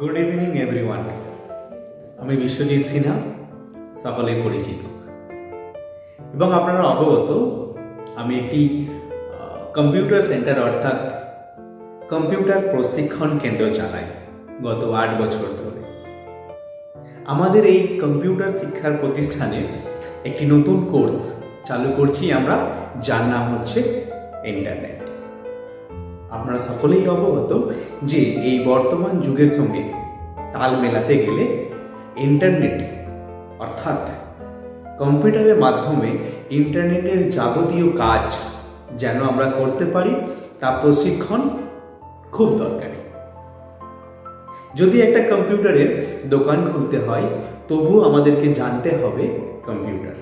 Good evening everyone আমি বিশ্বজিৎ সিনহা, সকলে পরিচিত। এবং আপনারা অবগত, আমি একটি কম্পিউটার সেন্টার অর্থাৎ কম্পিউটার প্রশিক্ষণ কেন্দ্র চালাই গত আট বছর ধরে। আমাদের এই কম্পিউটার শিক্ষার প্রতিষ্ঠানে একটি নতুন কোর্স চালু করছি আমরা, যার নাম হচ্ছে ইন্টারনেট আপনারা সকলেই অবগত যে এই বর্তমান যুগের সঙ্গে তাল মেলাতে গেলে ইন্টারনেট, অর্থাৎ কম্পিউটারের মাধ্যমে ইন্টারনেটের যাবতীয় কাজ যেন আমরা করতে পারি, তা প্রশিক্ষণ খুব দরকারি। যদি একটা কম্পিউটারের দোকান খুলতে হয়, তবুও আমাদেরকে জানতে হবে কম্পিউটার।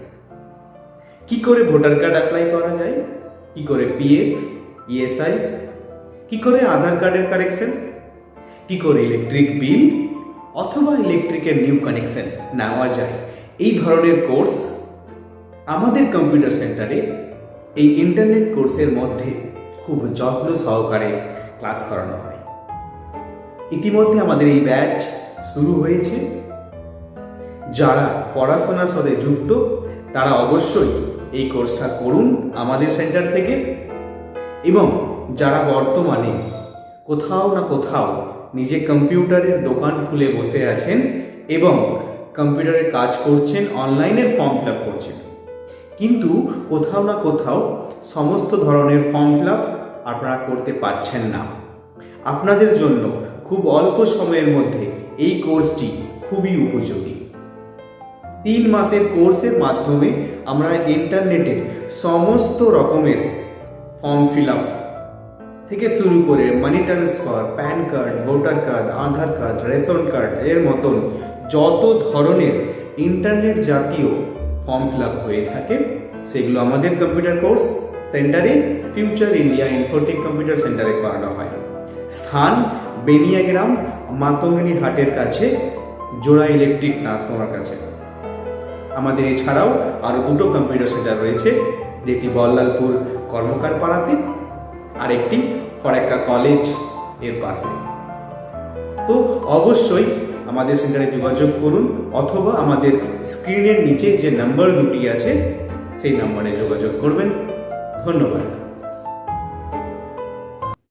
কি করে ভোটার কার্ড অ্যাপ্লাই করা যায়? কি করে পিএফ ইএসআই কি করে আধার কার্ডের কানেকশন? কি করে ইলেকট্রিক বিল অথবা ইলেকট্রিকের নিউ কানেকশন নেওয়া যায়? এই ধরনের কোর্স আমাদের কম্পিউটার সেন্টারে এই ইন্টারনেট কোর্সের মধ্যে খুব যত্ন সহকারে ক্লাস করানো হয়। ইতিমধ্যে আমাদের এই ব্যাচ শুরু হয়েছে। যারা পড়াশোনার সাথে যুক্ত, তারা অবশ্যই এই কোর্সটা করুন আমাদের সেন্টার থেকে। এবং যারা বর্তমানে কোথাও না কোথাও নিজে কম্পিউটারের দোকান খুলে বসে আছেন এবং কম্পিউটারে কাজ করছেন, অনলাইনের ফর্ম ফিল করছেন। কিন্তু কোথাও না কোথাও সমস্ত ধরনের ফর্ম ফিল আপনারা করতে পারছেন না। আপনাদের জন্য খুব অল্প সময়ের মধ্যে এই কোর্সটি খুবই উপযোগী। তিন মাসের কোর্সের মাধ্যমে আমরা ইন্টারনেটের সমস্ত রকমের ফর্ম ফিল আপ থেকে শুরু করে money transfer PAN card voter card Aadhaar card ration card এর মতন যত ধরনের ইন্টারনেট জাতীয় ফর্ম ফিল হয়ে থাকে, সেগুলো আমাদের কম্পিউটার কোর্স সেন্টারে ফিউচার ইন্ডিয়া ইনফোটেক কম্পিউটার সেন্টারে করানো হয়। স্থান বেনিয়াগ্রাম, মাতঙ্গিনী হাটের কাছে, জোড়া ইলেকট্রিক ট্রান্সফর্মার কাছে। আমাদের এছাড়াও আরও দুটো কম্পিউটার সেন্টার রয়েছে, যেটি বল্লালপুর কর্মকার পাড়াতে আর একটি ফরাক্কা কলেজের পাশে। তো অবশ্যই আমাদের সেন্টারে যোগাযোগ করুন অথবা আমাদের স্ক্রিনের নিচে যে নাম্বার দুটি আছে, সেই নাম্বারে যোগাযোগ করবেন। ধন্যবাদ।